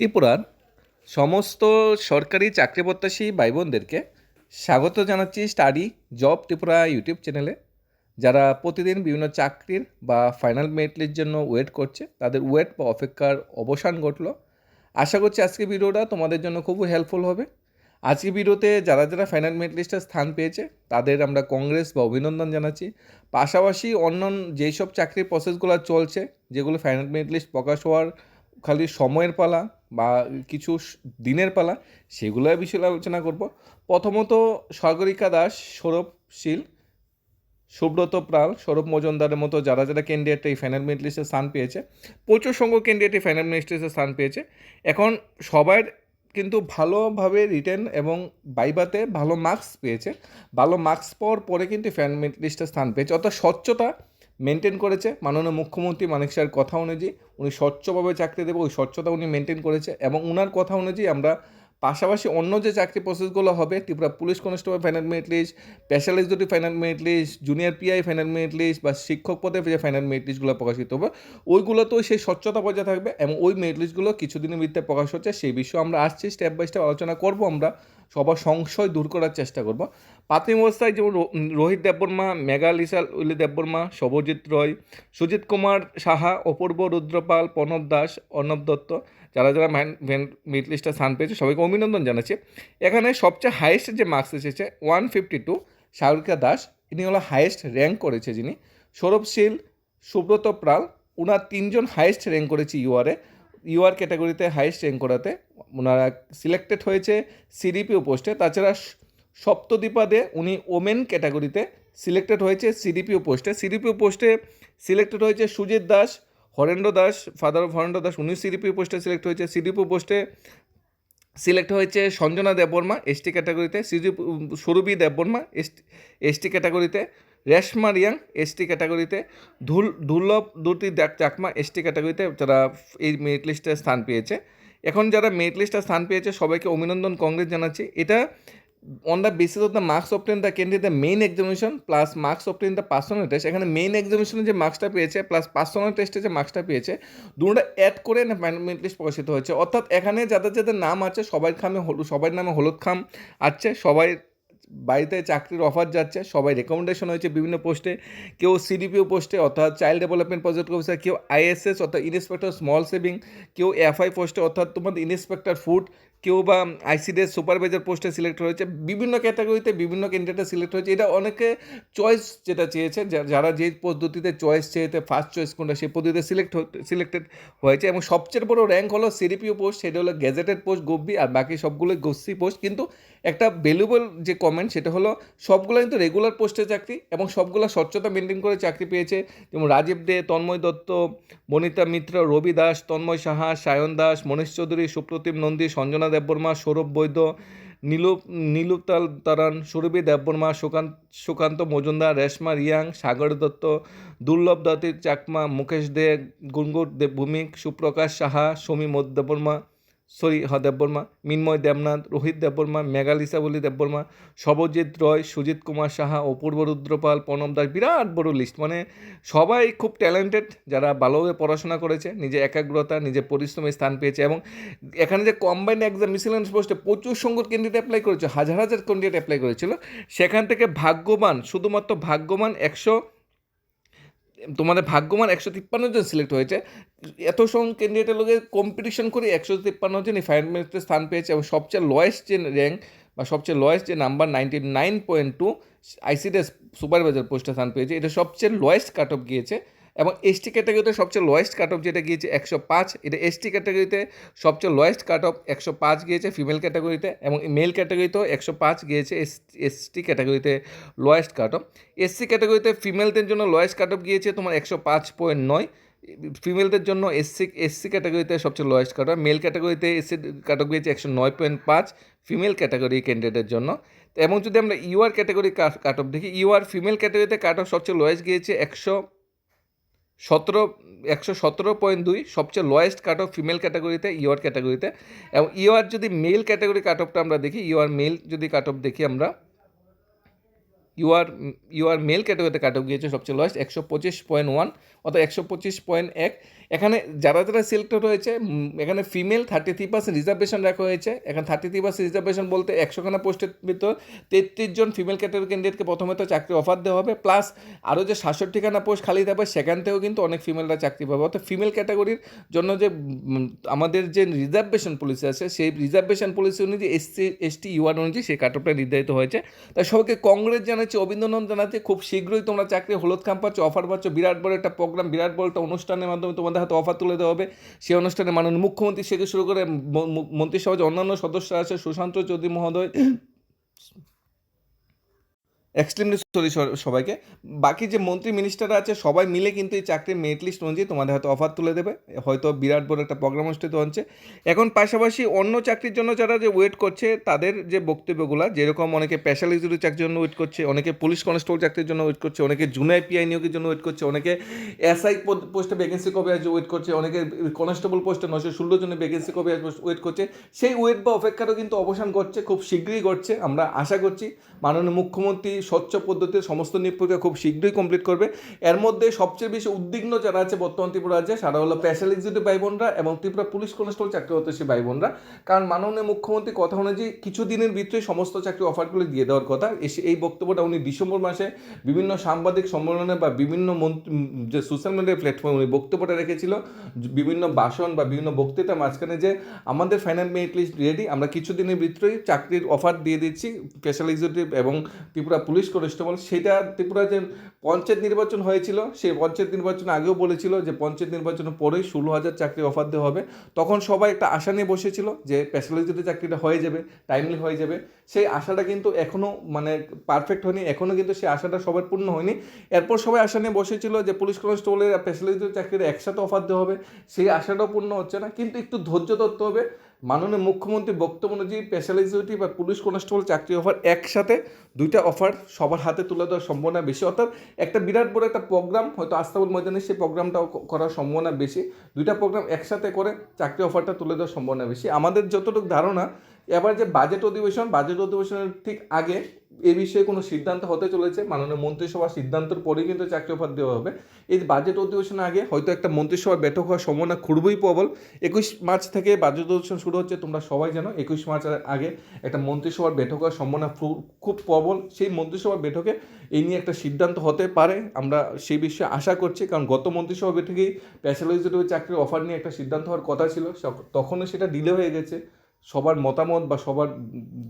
ত্রিপুরার সমস্ত সরকারি চাকরি প্রত্যাশী ভাই বোনদেরকে স্বাগত জানাচ্ছি স্টাডি জব ত্রিপুরা ইউটিউব চ্যানেলে। যারা প্রতিদিন বিভিন্ন চাকরির বা ফাইনাল মেরিট লিস্টের জন্য ওয়েট করছে, তাদের ওয়েট বা অপেক্ষার অবসান ঘটলো। আশা করছি আজকে ভিডিওটা তোমাদের জন্য খুবই হেল্পফুল হবে। আজকে ভিডিওতে যারা যারা ফাইনাল মেটলিস্টে স্থান পেয়েছে, তাদের আমরা কংগ্রেস বা অভিনন্দন জানাচ্ছি। পাশাপাশি অন্য যেই সব চাকরির প্রসেসগুলো চলছে, যেগুলো ফাইনাল মেটলিস্ট প্রকাশ হওয়ার খালি সময়ের পালা বা কিছু দিনের পালা সেগুলো বিষয়ে আলোচনা করব। প্রথমত সাগরিকা দাস সৌরভশীল সুব্রত প্রাল, সৌরভ মজুমদারের মতো যারা যারা ক্যান্ডিডেট এই ফাইনাল মেরিট লিস্টে স্থান পেয়েছে, প্রচুর সংখ্যক ক্যান্ডিডেট এই ফাইনাল মেরিট লিস্টে স্থান পেয়েছে। এখন সবার কিন্তু ভালোভাবে রিটেন এবং বাইবাতে ভালো মার্কস পেয়েছে। ভালো মার্কস পাওয়ার পরে কিন্তু মেরিট লিস্টে স্থান পেয়েছে। অর্থাৎ স্বচ্ছতা মেনটেন করেছে। মাননীয় মুখ্যমন্ত্রী মানিক স্যার কথা অনুযায়ী উনি স্বচ্ছভাবে চাকরি দেবে, ওই স্বচ্ছতা উনি মেনটেন করেছে এবং ওনার কথা অনুযায়ী আমরা পাশাপাশি অন্য যে চাকরি প্রসেসগুলো হবে, Tripura police constable final merit list specialist দুটি final merit list junior PI final merit list বা শিক্ষক পদে যে ফাইনাল মেরিট লিস্টগুলো প্রকাশিত হবে, ওইগুলোতেও সেই স্বচ্ছতা বজায় থাকবে এবং ওই মেরিট লিস্টগুলো কিছুদিনের ভিত্তিতে প্রকাশ হচ্ছে। সেই বিষয়ে আমরা আসছি স্টেপ বাই স্টেপ আলোচনা করব আমরা, সবার সংশয় দূর করার চেষ্টা করব। প্রাথমিক অবস্থায় যেমন রোহিত দেববর্মা, মেঘা লিসাল উল্লি দেববর্মা শুভজিৎ রয়, সুজিত কুমার সাহা, অপূর্ব রুদ্রপাল, প্রণব দাস, অর্ণব দত্ত, যারা যারা মেরিট লিস্টে স্থান পেয়েছে, সবাইকে অভিনন্দন জানাচ্ছি। এখানে সবচেয়ে হাইয়েস্ট যে মার্কস এসেছে one fifty two Sagarika Das, ইনি হলো হাইয়েস্ট র্যাঙ্ক করেছে যিনি। সৌরভশীল সুব্রত প্রাল ওনার তিনজন হাইয়েস্ট র্যাঙ্ক করেছে ইউআরে ইউআর ক্যাটাগরিতে হাইয়েস্ট র্যাঙ্ক করাতে ওনারা সিলেক্টেড হয়েছে সিডিপিও পোস্টে তাছাড়া স- সপ্তদ্বীপাদে উনি ওমেন ক্যাটাগরিতে সিলেক্টেড হয়েছে সিডিপিও পোস্টে সিডিপিও পোস্টে সিলেক্টেড হয়েছে সুজিত দাস, হরেন্দ্র দাস ফাদার অফ হরেন্দ্র দাস উনি সিডিপিও পোস্টে সিলেক্ট হয়েছে। সিডিপিও পোস্টে সিলেক্ট হয়েছে সঞ্জনা দেববর্মা, এসটি ক্যাটাগরিতে, সিজু সুরভি দেববর্মা, এসটি এসটি ক্যাটাগরিতে, রেশমা রিয়াং, এসটি ক্যাটাগরিতে, ধুল, দুর্লভ দুটি চাকমা, এসটি ক্যাটাগরিতে যারা এই মেরিট লিস্টে স্থান পেয়েছে। এখন যারা মেরিট লিস্টে স্থান পেয়েছে, সবাইকে অভিনন্দন, কংগ্রেস জানাচ্ছি। এটা on the basis of the marks obtain the candidate the main examination plus marks obtain the personal test এখানে মেইন এক্সামিনেশনে যে মার্কসটা পেয়েছে প্লাস পার্সোনাল টেস্টে যে মার্কসটা পেয়েছে, দুটোটা অ্যাড করে মেরিট লিস্ট প্রকাশিত হয়েছে। অর্থাৎ এখানে যাদের যাদের নাম আছে সবাই খামে হলুদ নামে হলুদ খাম আছে, সবাই বাড়িতে চাকরির অফার যাচ্ছে, সবাই রেকমেন্ডেশন হয়েছে বিভিন্ন পোস্টে কেউ সিডিপিও পোস্টে অর্থাৎ চাইল্ড ডেভেলপমেন্ট প্রজেক্ট অফিসার কেউ আইএসএস অর্থাৎ ইন্সপেক্টর স্মল সেভিং কেউ এফআই পোস্টে অর্থাৎ তোমাদের ইন্সপেক্টর ফুড কেউ বা আইসিডিএস সুপারভাইজার পোস্টে সিলেক্ট হয়েছে, বিভিন্ন ক্যাটাগরিতে বিভিন্ন ক্যান্ডিডেট সিলেক্ট হয়েছে। এটা অনেকে চয়েস যেটা চেয়েছে যারা যে পদ্ধতিতে চয়েস চেয়েছে ফার্স্ট চয়েস কোনটা, সেই পদ্ধতিতে সিলেক্ট সিলেক্টেড হয়েছে। এবং সবচেয়ে বড় র্যাঙ্ক হলো সিডিপিও পোস্ট সেটা হলো গ্যাজেটেড পোস্ট গব্বি আর বাকি সবগুলো গোসি পোস্ট কিন্তু একটা ভ্যালুয়েবল যে কমেন্ট সেটা হলো সবগুলো কিন্তু রেগুলার পোস্টে চাকরি এবং সবগুলো স্বচ্ছতা মেনটেন করে চাকরি পেয়েছে। যেমন রাজীব দে, তন্ময় দত্ত, বনিতা মিত্র, রবি দাস, তন্ময় সাহা, সায়ন দাস মনীশ চৌধুরী, সুপ্রতিম নন্দী, সঞ্জনা দেববর্মা, সৌরভ বৈদ্য, নীলুপ নীলুতাল তারান, সুরভি দেববর্মা, সুকান্ত সুকান্ত মজুমদার, রেশমা রিয়াং, সাগর দত্ত, দুর্লভ দত্ত চাকমা, মুকেশ দে গুঙ্গুর দেব ভূমিক সুপ্রকাশ সাহা, সমী দেববর্মা সরি হ দেববর্মা মিন্ময় দেবনাথ, রোহিত দেববর্মা মেঘালিসা বলি দেববর্মা সবজিৎ রয় সুজিত কুমার সাহা, অপূর্ব রুদ্রপাল, প্রণব দাস, বিরাট বড় লিস্ট মানে সবাই খুব ট্যালেন্টেড যারা ভালোভাবে পড়াশোনা করেছে নিজে একাগ্রতা, নিজের পরিশ্রমে স্থান পেয়েছে এবং এখানে যে কম্বাইন্ড এক্সাম মিসিলেন্স পোস্টে প্রচুর সংখ্যক ক্যান্ডিডেট অ্যাপ্লাই করেছে, হাজার হাজার ক্যান্ডিডেট অ্যাপ্লাই করেছিল, সেখান থেকে ভাগ্যবান, শুধুমাত্র ভাগ্যবান একশো তোমাদের ভাগ্যমান একশো তিপ্পান্ন জন সিলেক্ট হয়েছে। এত সং ক্যান্ডিডেটের লোকের কম্পিটিশন করে একশো তিপ্পান্ন জন ম্যাচতে স্থান পেয়েছে এবং সবচেয়ে লোয়েস্ট যে র্যাঙ্ক বা সবচেয়ে লোয়েস্ট যে number ninety nine point two ICDS supervisor পোস্টে স্থান পেয়েছে। এটা সবচেয়ে লোয়েস্ট কাট অফ গিয়েছে। এবং এসটি ক্যাটাগরিতে সবচেয়ে লোয়েস্ট কাট অফ যেটা গিয়েছে একশো পাঁচ, এটা এসটি ক্যাটাগরিতে সবচেয়ে লোয়েস্ট কাট অফ একশো পাঁচ গিয়েছে ফিমেল ক্যাটাগরিতে এবং মেল ক্যাটাগরিতেও একশো পাঁচ গিয়েছে এস এসটি ক্যাটাগরিতে লোয়েস্ট কাট অফ এসসি ক্যাটাগরিতে ফিমেলদের জন্য লোয়েস্ট কাট অফ গিয়েছে তোমার একশো পাঁচ পয়েন্ট নয়। ফিমেলদের জন্য এসসি এসসি ক্যাটাগরিতে সবচেয়ে লোয়েস্ট কাট অফ মেল ক্যাটাগরিতে এসসি কাট অফ গিয়েছে একশো নয় পয়েন্ট পাঁচ ফিমেল ক্যাটাগরি ক্যান্ডিডেটের জন্য। এবং যদি আমরা ইউআর ক্যাটাগরি কাট অফ দেখি ইউআর ফিমেল ক্যাটাগরিতে কাট অফ সবচেয়ে লোয়েস্ট গিয়েছে একশো সতেরো, একশো সতেরো পয়েন্ট দুই সবচেয়ে লোয়েস্ট কাট অফ ফিমেল ক্যাটাগরিতে ইয়ার ক্যাটাগরিতে এবং ইয়ার যদি মেল ক্যাটাগরি কাট অফটা আমরা দেখি ইউআর মেল যদি কাট অফ দেখি আমরা ইউআর ইউআর মেল ক্যাটাগরিতে কাট অফ গিয়েছে সবচেয়ে লোয়েস্ট একশো পঁচিশ পয়েন্ট ওয়ান অর্থাৎ একশো পঁচিশ পয়েন্ট এক। এখানে যারা যারা সিলেক্টেড হয়েছে এখানে female thirty three percent reservation রাখা হয়েছে। এখানে থার্টি থ্রি পার্সেন্ট রিজার্ভেশন বলতে একশোখানা পোস্টের ভিতর তেত্রিশ জন ফিমেল ক্যাটাগরি ক্যান্ডিডেটকে প্রথমে তো চাকরি অফার দেওয়া হবে প্লাস আরও যে সাতষট্টিখানা পোস্ট খালি থাকবে সেখান থেকেও কিন্তু অনেক ফিমেলরা চাকরি পাবে। অর্থাৎ ফিমেল ক্যাটাগরির জন্য যে আমাদের যে রিজার্ভেশন পলিসি আছে, সেই রিজার্ভেশন পলিসি অনুযায়ী এসসি এসটি ইউআর অনুযায়ী সেই কাট অফটা নির্ধারিত হয়েছে। তাই সবাইকে কংগ্রেস জানাচ্ছি, অভিনন্দন জানাচ্ছি। খুব শীঘ্রই তোমরা চাকরি, হলুদ খাম পাচ্ছ অফার পাচ্ছ, বিরাট বড় একটা প্রোগ্রাম বিরাট বড় একটা অনুষ্ঠানের মাধ্যমে তোমাদের হাতে অফার তুলে দেওয়া হবে। সেই অনুষ্ঠানে মাননীয় মুখ্যমন্ত্রী থেকে শুরু করে মন্ত্রিসভার অন্যান্য সদস্য আছে, সুশান্ত চৌধুরী মহোদয় এক্সট্রিমলি সরি সবাইকে। বাকি যে মন্ত্রী মিনিস্টাররা আছে, সবাই মিলে কিন্তু এই চাকরির মেরিট লিস্ট অনুযায়ী তোমাদের হয়তো অফার তুলে দেবে। হয়তো বিরাট বড় একটা প্রোগ্রাম অনুষ্ঠিত হচ্ছে। এখন পাশাপাশি অন্য চাকরির জন্য যারা যে ওয়েট করছে, তাদের যে বক্তব্যগুলো, যেরকম অনেকে স্পেশাল চাকরির জন্য ওয়েট করছে, অনেকে পুলিশ কনস্টেবল চাকরির জন্য ওয়েট করছে, অনেকে জুনিয়র পিআই নিয়োগের জন্য ওয়েট করছে, অনেকে এসআই পোস্টে ভ্যাকেন্সি কবে আসবে ওয়েট করছে, অনেকে কনস্টেবল পোস্টে নশো ষোলো জনের ভ্যাকেন্সি কবে আসবে ওয়েট করছে। সেই ওয়েট বা অপেক্ষারও কিন্তু অবসান করছে খুব শীঘ্রই ঘটছে। আমরা আশা করছি মাননীয় মুখ্যমন্ত্রী স্বচ্ছ পদ্ধতিতে সমস্ত নিয়োগ প্রক্রিয়া খুব শীঘ্রই কমপ্লিট করবে। এর মধ্যে সবচেয়ে বেশি উদ্বিগ্ন যারা আছে বর্তমান ত্রিপুরা রাজ্যে, সারা হলো স্পেশাল এক্সিকিউটিভ ভাই বোনরা এবং ত্রিপুরা পুলিশ কনস্টেবল চাকরি হতে সে ভাই বোনরা। কারণ মাননীয় মুখ্যমন্ত্রী কথা অনুযায়ী কিছু দিনের ভিতরে সমস্ত চাকরি অফারগুলো দিয়ে দেওয়ার কথা। এই বক্তব্যটা উনি ডিসেম্বর মাসে বিভিন্ন সাংবাদিক সম্মেলনে বা বিভিন্ন যে সোশ্যাল মিডিয়া প্ল্যাটফর্মে উনি বক্তব্যটা রেখেছিল। বিভিন্ন ভাষণ বা বিভিন্ন বক্তৃতার মাঝখানে যে, আমাদের ফাইনাল মেরিট লিস্ট রেডি আমরা কিছু দিনের ভিতরেই চাকরির অফার দিয়ে দিচ্ছি স্পেশাল এক্সিকিউটিভ এবং ত্রিপুরা পুলিশ কনস্টেবল, সেটা ত্রিপুরা যে পঞ্চায়েত নির্বাচন হয়েছিল, সেই পঞ্চায়েত নির্বাচন আগেও বলেছিল যে পঞ্চায়েত নির্বাচনের পরেই ষোলো হাজার চাকরি অফার দেওয়া হবে। তখন সবাই একটা আশা নিয়ে বসেছিল যে স্পেশাল এক্সিকিউটিভ চাকরিটা হয়ে যাবে টাইমলি হয়ে যাবে। সেই আশাটা কিন্তু এখনও মানে পারফেক্ট হয়নি এখনও কিন্তু সেই আশাটা সবার পূর্ণ হয়নি। এরপর সবাই আশা নিয়ে বসেছিল যে পুলিশ কনস্টেবলের স্পেশাল চাকরিটা একসাথে অফার দেওয়া হবে। সেই আশাটাও পূর্ণ হচ্ছে না, কিন্তু একটু ধৈর্য ধরতে হবে। মাননীয় মুখ্যমন্ত্রী বক্তব্য অনুযায়ী স্পেশাল এক্সিকিউটিভ বা পুলিশ কনস্টেবল চাকরি অফার একসাথে দুইটা অফার সবার হাতে তুলে দেওয়ার সম্ভাবনা বেশি। অর্থাৎ একটা বিরাট বড় একটা প্রোগ্রাম হয়তো আস্তাবল ময়দানে সেই প্রোগ্রামটাও করার সম্ভাবনা বেশি। দুইটা প্রোগ্রাম একসাথে করে চাকরি অফারটা তুলে দেওয়ার সম্ভাবনা বেশি। আমাদের যতটুকু ধারণা এবার যে বাজেট অধিবেশন বাজেট অধিবেশনের ঠিক আগে এ বিষয়ে কোনো সিদ্ধান্ত হতে চলেছে। মাননীয় মন্ত্রিসভার সিদ্ধান্তের পরে কিন্তু চাকরি অফার দেওয়া হবে। এই বাজেট অধিবেশনের আগে হয়তো একটা মন্ত্রিসভার বৈঠক হওয়ার সম্ভাবনা খুবই প্রবল। একুশ মার্চ থেকে বাজেট অধিবেশন শুরু হচ্ছে, তোমরা সবাই জানো, একুশ মার্চের আগে একটা মন্ত্রিসভার বৈঠক হওয়ার সম্ভাবনা খুব প্রবল। সেই মন্ত্রিসভার বৈঠকে এই নিয়ে একটা সিদ্ধান্ত হতে পারে। আমরা সেই বিষয়ে আশা করছি, কারণ গত মন্ত্রিসভা বৈঠকেই এক্সিকিউটিভ চাকরির অফার নিয়ে একটা সিদ্ধান্ত হওয়ার কথা ছিল। তখনও সেটা ডিলে হয়ে গেছে। সবার মতামত বা সবার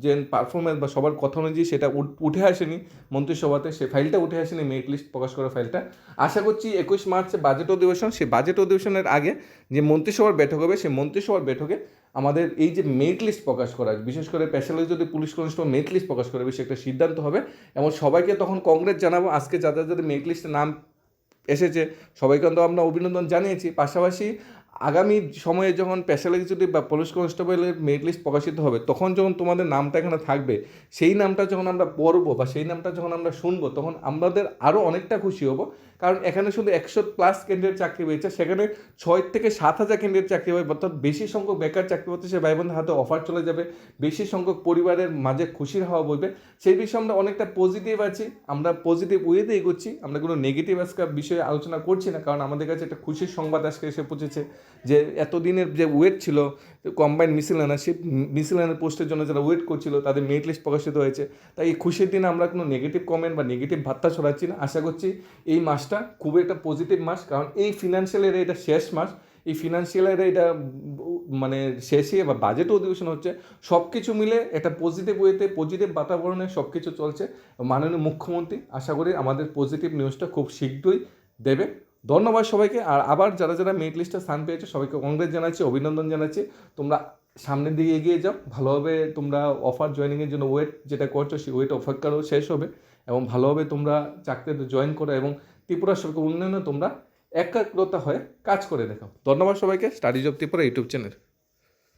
যে পারফরমেন্স বা সবার কথা অনুযায়ী সেটা উঠে আসেনি মন্ত্রিসভাতে, সে ফাইলটা উঠে আসেনি মেরিট লিস্ট প্রকাশ করা ফাইলটা আশা করছি একুশ মার্চে বাজেট অধিবেশন, সেই বাজেট অধিবেশনের আগে যে মন্ত্রিসভার বৈঠক হবে, সেই মন্ত্রিসভার বৈঠকে আমাদের এই যে মেরিট লিস্ট প্রকাশ করা, বিশেষ করে স্পেশালি যদি পুলিশ কনস্টেবল মেরিট লিস্ট প্রকাশ করে সে একটা সিদ্ধান্ত হবে। এবং সবাইকে তখন কংগ্রেস জানাব, আজকে যাদের যাদের মেরিট লিস্টে নাম এসেছে, সবাইকে তো আমরা অভিনন্দন জানিয়েছি। পাশাপাশি আগামী সময়ে যখন স্পেশাল এক্সিকিউটিভ বা পুলিশ কনস্টেবলের মেরিট লিস্ট প্রকাশিত হবে, তখন যখন তোমাদের নামটা এখানে থাকবে, সেই নামটা যখন আমরা পড়ব বা সেই নামটা যখন আমরা শুনব, তখন আমাদের আরও অনেকটা খুশি হব। কারণ এখানে শুধু একশো প্লাস ক্যান্ডিডেট চাকরি পেয়েছে, সেখানে ছয় থেকে সাত হাজার ক্যান্ডিডেট চাকরি পাবে, অর্থাৎ বেশি সংখ্যক বেকার চাকরি পাচ্ছে, সে ভাই বোনদের হাতে অফার চলে যাবে, বেশি সংখ্যক পরিবারের মাঝে খুশির হাওয়া বইবে। সেই বিষয়ে আমরা অনেকটা পজিটিভ আছি, আমরা পজিটিভ ওয়েতে এগোচ্ছি, আমরা কোনো নেগেটিভ আজকে বিষয়ে আলোচনা করছি না, কারণ আমাদের কাছে একটা খুশির সংবাদ আজকে এসে পৌঁছেছে। যে এতদিনের যে ওয়েট ছিল কম্বাইন মিসিলানা সেই মিসিলানের পোস্টের জন্য যারা ওয়েট করছিল, তাদের মেরিট লিস্ট প্রকাশিত হয়েছে। তাই এই খুশির দিনে আমরা কোনো নেগেটিভ কমেন্ট বা নেগেটিভ ভাত্তা ছড়াচ্ছি না। আশা করছি এই মাসটা খুবই একটা পজিটিভ মাস, কারণ এই ফিনান্সিয়ালের এটা শেষ মাস। এই ফিনান্সিয়ালের এটা মানে শেষে বা বাজেট অধিবেশন হচ্ছে। সব কিছু মিলে একটা পজিটিভ ওয়েতে পজিটিভ বাতাবরণে সব কিছু চলছে। মাননীয় মুখ্যমন্ত্রী, আশা করি আমাদের পজিটিভ নিউজটা খুব শীঘ্রই দেবে। ধন্যবাদ সবাইকে। আর আবার যারা যারা মেরিট লিস্টে স্থান পেয়েছে, সবাইকে কংগ্রেস জানাচ্ছি, অভিনন্দন জানাচ্ছি। তোমরা সামনের দিকে এগিয়ে যাও। ভালোভাবে তোমরা অফার জয়নিংয়ের জন্য ওয়েট যেটা করছ, সেই ওয়েট অপেক্ষারও শেষ হবে। এবং ভালোভাবে তোমরা চাকরিতে জয়েন করো এবং ত্রিপুরা সরকার উন্নয়নে তোমরা একাগ্রতা হয়ে কাজ করে দেখাও। ধন্যবাদ সবাইকে। Studies of Tripura YouTube channel.